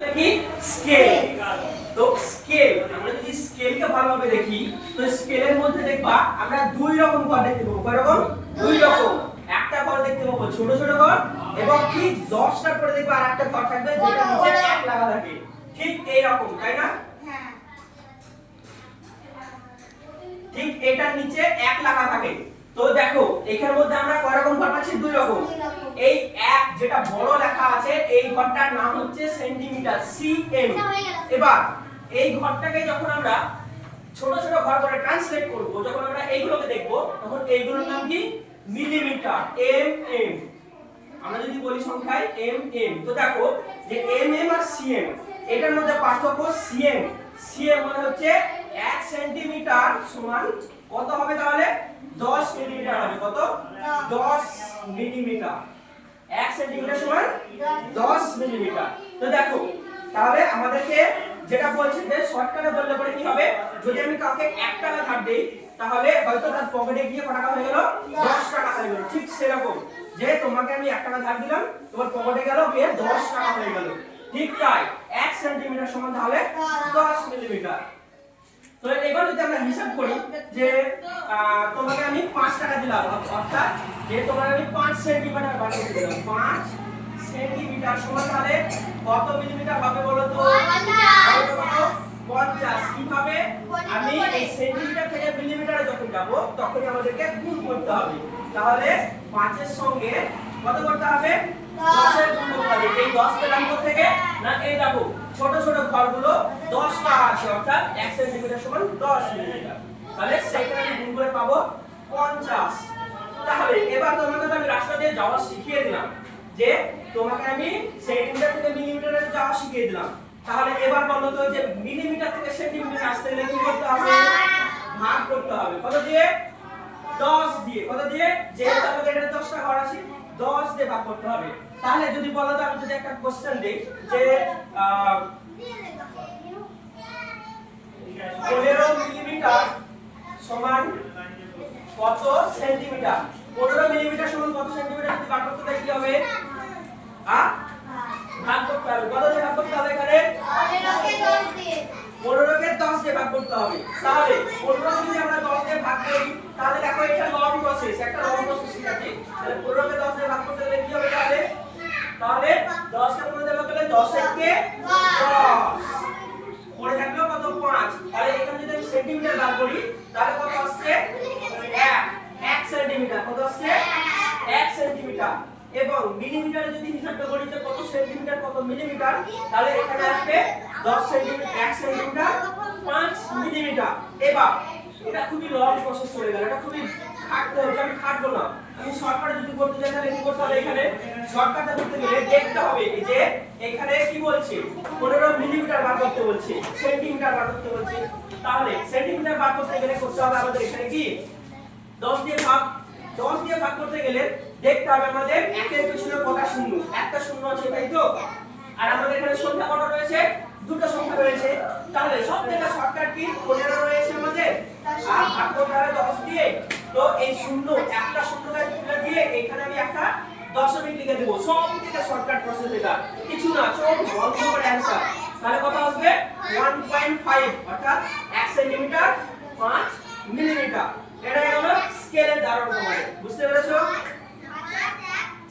কি? স্কেল তো স্কেল আমরা যদি স্কেলকে ভালোভাবে দেখি তো স্কেলের মধ্যে দেখবা আমরা দুই রকম ঘর দেখতে পাবো। কয় রকম? দুই রকম। একটা ঘর দেখতে পাবো ছোট ছোট ঘর এবং ঠিক দশটার পরে দেখবা আর একটা ঘর থাকবে যেটা নিচে এক লাগা থাকে। ঠিক এই রকম তাই না? ঠিক এটার নিচে এক লাগা থাকে। তো দেখো এখানের মধ্যে আমরা কয় রকম ঘর পাচ্ছি? দুই রকম। এই এক যেটা বড় লেখা আছে এই ঘরটার নাম হচ্ছে সেন্টিমিটার সিএম। এবার এই ঘরটাকে যখন আমরা ছোট ছোট ঘর করে ট্রান্সলেট করব যখন আমরা এইগুলোকে দেখব তখন এইগুলোর নাম কি? Millimetre M M. আমরা যদি বলি সংখ্যায় এম এম। তো দেখো যে এম এম আর সিএম এটার মধ্যে পার্থক্য সিএম। সিএম মানে হচ্ছে 1 সেন্টিমিটার সমান কত হবে তাহলে? 10 মিলিমিটার হবে, কত? 10 মিলিমিটার। 1 সেন্টিমিটার সমান 10 মিলিমিটার। তো দেখো, তাহলে আমাদেরকে যেটা বলছে যে শর্টকাটে বললে পরে কি হবে? যদি আমি কাউকে 1 টাকা ধার দেই, তাহলে হয়তো তার পকেটে গিয়ে কত টাকা হয়ে গেল? 10 টাকা হয়ে গেল। ঠিক সেরকম। যে তোমাকে আমি 1 টাকা ধার দিলাম, তোমার পকেটে গেল গিয়ে 10 টাকা হয়ে গেল। ঠিক তাই। 1 সেন্টিমিটার সমান তাহলে 10 মিলিমিটার। তো এবার যদি আমরা হিসাব করি যে তোমাকে আমি 5 টাকা দিলাম। অর্থাৎ যে তোমাকে আমি 5 সেন্টিমিটার বানিয়ে দিলাম। 5 সেন্টিমিটার সমান তাহলে কত মিলিমিটার হবে বলো তো? 50 কীভাবে? আমি এই সেন্টিমিটার থেকে মিলিমিটারে যখন যাব, তখনই আমাদেরকে গুণ করতে হবে। তাহলে 5 এর সঙ্গে কত করতে হবে? 10 এর গুণ করতে হবে। এই 10 পেলাম থেকে? না, এই দেখো, ছোট ছোট ঘরগুলো 10 টা আছে, অর্থাৎ 1 সেন্টিমিটার সমান 10 মিলিমিটার তাহলে সেখানে আমি গুণ করে পাবো 50 তাহলে এবার তোমাকে তো আমি রাস্তা দিয়ে যাওয়া শিখিয়ে দিলাম যে তোমাকে আমি সেন্টিমিটার থেকে মিলিমিটারে যাওয়া শিখিয়ে দিলাম। তাহলে এবার বলো তো যে মিলিমিটার থেকে সেন্টিমিটার আসতে গেলে কি করতে হবে? ভাগ করতে হবে। কত দিয়ে? 10 দিয়ে। কত দিয়ে? যেহেতু আমাদের এখানে 10 টা ঘর আছে 10 দিয়ে ভাগ করতে হবে। তাহলে যদি বলো তো আমি যদি একটা কোশ্চেন দিই যে আহ, 15 মিলিমিটার সমান কত সেন্টিমিটার? 15 মিলিমিটার সমান কত সেন্টিমিটার? যদি ভাগ করতে কি হবে? আ? ভাগ করতে হবে। কত দিয়ে ভাগ করতে হবে এখানে? 15 কে 10 দিয়ে ভাগ করতে হবে। তাহলে 15 যদি আমরা 10 দিয়ে ভাগ করি, তাহলে দেখো এটা লং প্রসেস একটা লং প্রসেস ঠিক আছে? তাহলে 15 কে 10 দিয়ে ভাগ করতে গেলে কি হবে তাহলে? তাহলে 10 কে 15 দিয়ে ভাগ করলে 10 একে 10 পরে থাকল কত? 5 তাহলে এখানে যদি আমি সেন্টিমিটার বার করি তাহলে কত আসছে? 1 1 সেন্টিমিটার। কত আসছে? 1 সেন্টিমিটার। এবং মিলিমিটারে যদি হিসাবটা করি যে কত সেন্টিমিটার, কত মিলিমিটার তাহলে এখানে আসবে 10 সেন্টিমিটার 1 সেন্টিমিটার 5 মিলিমিটার এবার, এটা খুবই লং প্রসেস চলে গেল। এটা খুবই খাটতে হবে আমি খাটবো না। আমি শর্টকাটে যদি করতে যাই, তাহলে কি করতে হবে এখানে? শর্টকাটে করতে গেলে দেখতে হবে যে এখানে কি বলছে? 15 মিলিমিটার বার করতে বলছে, সেন্টিমিটার বার করতে বলছে। তাহলে বার করতে গেলে করতে হবে আমাদের এখানে কি? 10 দিয়ে ভাগ 10 দিয়ে ভাগ করতে গেলে দেখতে হবে আমাদের একের পিছনে কটা শূন্য। একটা শূন্য আছে, তাই তো? আর আমাদের এখানে সংখ্যা কটা রয়েছে? দুটো সংখ্যা রয়েছে। তাহলে সব থেকে শর্টকাট কি? 15 রয়েছে আমাদের। আর ভাগ করতে হবে 10 দিয়ে। তো এই শূন্য, একটা শূন্যটা তুলে দিয়ে এখানে আমি একটা দশমিক লিখে দেবো। সব থেকে শর্টকাট প্রসেস এটা। কিছু না, চোখ বন্ধ করে অ্যান্সার তাহলে কত আসবে? 1.5 অর্থাৎ